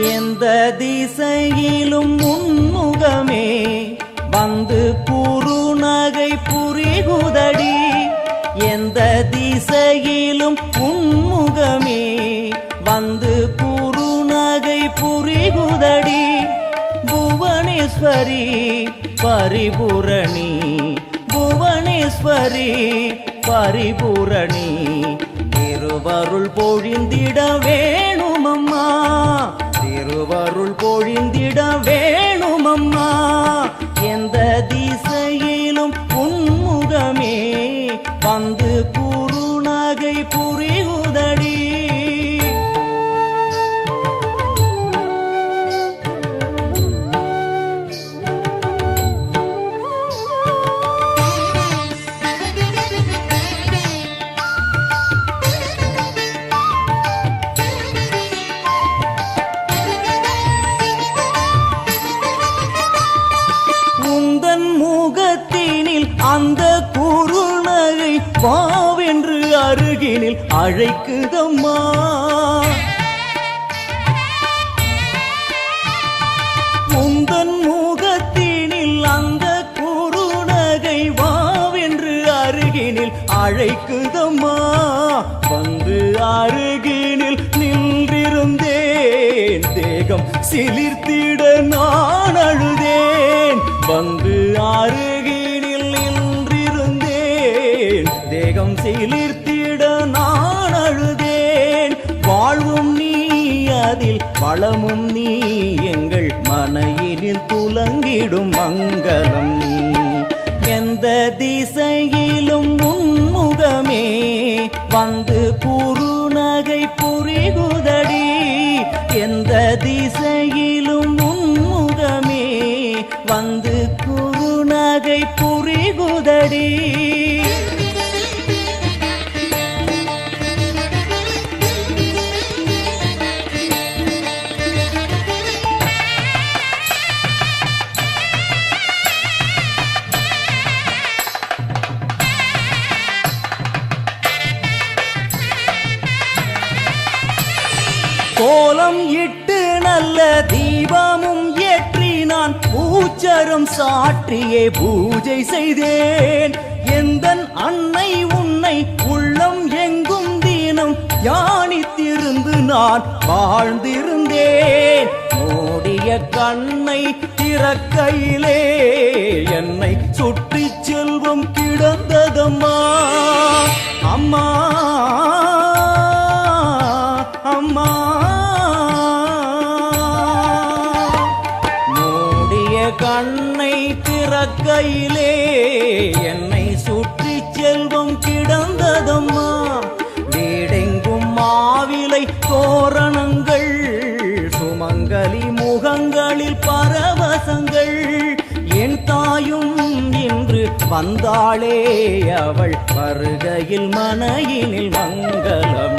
எந்த திசையிலும் முன்முகமே வந்து குறுநகை புரிகுதடி. எந்த திசையிலும் உன்முகமே வந்து குறுநகை புரிகுதடி. புவனேஸ்வரி பரிபூரணி புவனேஸ்வரி பரிபூரணி. திருவருள் பொழிந்திட வேணுமம்மா. திருவருள் பொழிந்திட வேணுமம்மா. முகத்தினில் அந்த குறுநகை வாவென்று அருகினில் அழைக்குதம்மா. உந்தன் முகத்தினில் அந்த குறுநகை வாவென்று அருகினில் அழைக்குதம்மா. வந்து அருகினில் நின்றிருந்தேன் தேகம் சிலிர்த்திட நான் அழுதேன். வந்து தேகம் சிலிர்த்திட நான் அழுதேன். வாழ்வும் நீ அதில் வளமும் நீ எங்கள் மனையினில் துலங்கிடும் மங்களம் நீ. எந்த திசையிலும் உன்முகமே வந்து குறுநகை புரிகுதடி. எந்த திசையிலும் உன்முகமே வந்து குறுநகை புரிகுதடி. கோலம் இட்டு நல்ல தீபமும் ஏற்றி நான் பூச்சரம் சாற்றியே பூஜை செய்தேன். எந்த அன்னை உன்னை உள்ளம் எங்கும் தீனம் தியானித்திருந்து நான் வாழ்ந்திருந்தேன். மூடிய கண்ணை திறக்கையிலே என்னை சுற்றி செல்வம் கி கையிலே என்னை சுற்றி செல்வம் கிடந்ததம்மா. வீடெங்கும் மாவிலை தோரணங்கள் சுமங்கலி முகங்களில் பரவசங்கள். என் தாயும் இன்று வந்தாளே அவள் வருகையில் மனையினில் மங்களம்.